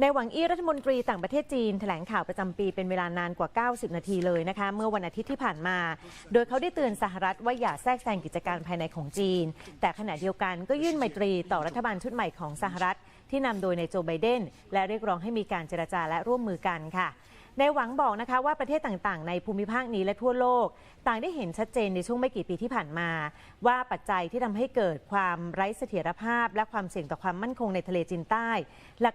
ในหวังอี้รัฐมนตรีต่างประเทศจีน แถลงข่าวประจำปีเป็นเวลานานกว่า 90 นาทีเลยนะคะ เมื่อวันอาทิตย์ที่ผ่านมา โดยเขาได้เตือนสหรัฐว่าอย่าแทรกแซงกิจการภายในของจีน แต่ขณะเดียวกันก็ยื่นไมตรีต่อรัฐบาลชุดใหม่ของสหรัฐ ที่นำโดยในายโจไบเดนและเรียกร้องให้มีการเจรจาและร่วมมือกันค่ะ ในหวังบอกนะคะว่าประเทศต่างๆ ในภูมิภาคนี้และทั่วโลก ต่างได้เห็นชัดเจนในช่วงไม่กี่ปีที่ผ่านมา ว่าปัจจัยที่ทำให้เกิดความไร้เสถียรภาพ และความเสี่ยงต่อความมั่นคงในทะเลจีนใต้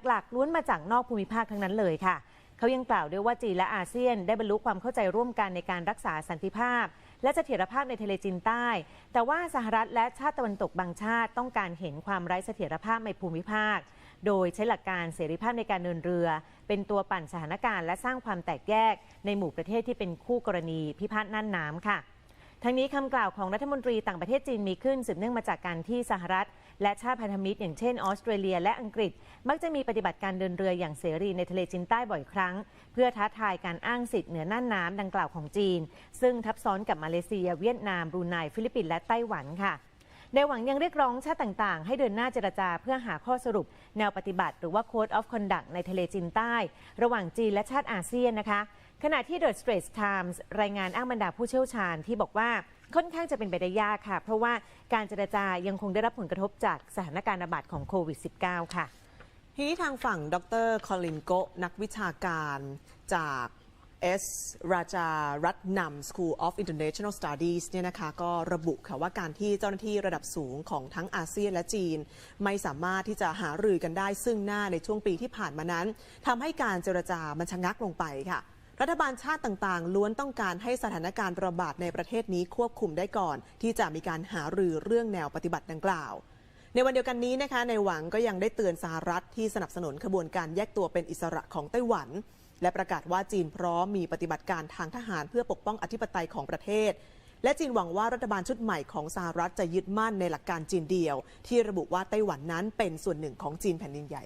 หลักๆล้วนมาจากนอกภูมิภาคทั้งนั้นเลยค่ะ เขายังกล่าวด้วยว่าจีนและอาเซียนได้บรรลุความเข้าใจร่วมกันในการรักษาสันติภาพ และเสถียรภาพในทะเลจีนใต้ แต่ว่าสหรัฐและชาติตะวันตกบางชาติต้องการเห็นความไร้เสถียรภาพในภูมิภาค โดยใช้หลักการเสรีภาพในการเดินเรือ เป็นตัวปั่นสถานการณ์และสร้างความแตกแยกในหมู่ประเทศที่เป็นคู่กรณีพิพาทน่านน้ำค่ะ ทั้งนี้คำกล่าวของรัฐมนตรีต่างประเทศจีนมีขึ้นสืบเนื่องมาจากการที่สหรัฐ และชาติพันธมิตร อย่างเช่นออสเตรเลีย และอังกฤษ มักจะมีปฏิบัติการเดินเรืออย่างเสรีในทะเลจีนใต้บ่อยครั้ง เพื่อท้าทายการอ้างสิทธิ์เหนือน่านน้ำดังกล่าวของจีน ซึ่งทับซ้อนกับมาเลเซีย เวียดนามบรูไนฟิลิปปินส์และไต้หวันค่ะในหวังยังเรียกร้องชาติต่างๆ ให้เดินหน้าเจรจาเพื่อหาข้อสรุป แนวปฏิบัติหรือว่า Code of Conduct ในทะเลจีนใต้ ระหว่างจีนและชาติอาเซียนนะคะ ขณะที่ The Straits Times รายงานอ้างบรรดาผู้เชี่ยวชาญที่บอกว่าค่อนข้างจะเป็นไปได้ยากค่ะ เพราะว่าการเจรจายังคงได้รับผลกระทบจากสถานการณ์ระบาดของโควิด -19 ค่ะ ทีนี้ทางฝั่งดรคอลินโกนักวิชาการจากเอสราจารัตนำ School of International Studies เนี่ยนะคะก็ระบุค่ะว่าการที่เจ้าหน้าที่ระดับสูงของทั้งอาเซียนและจีน ไม่สามารถที่จะหารือกันได้ซึ่งหน้าในช่วงปีที่ผ่านมานั้นทำให้การเจรจามันชะงักลงไปค่ะ รัฐบาลชาติต่างๆ ล้วนต้องการให้สถานการณ์ระบาดในประเทศนี้ควบคุมได้ก่อน ที่จะมีการหารือเรื่องแนวปฏิบัติดังกล่าว ในวันเดียวกันนี้นะคะในหวังก็ยังได้เตือนสหรัฐที่สนับสนุนขบวนการแยกตัวเป็นอิสระของไต้หวัน และประกาศว่าจีนพร้อมมีปฏิบัติการทางทหารเพื่อปกป้องอธิปไตยของประเทศและจีนหวังว่ารัฐบาลชุดใหม่ของสหรัฐจะยึดมั่นในหลักการจีนเดียว ที่ระบุว่าไต้หวันนั้นเป็นส่วนหนึ่งของจีนแผ่นดินใหญ่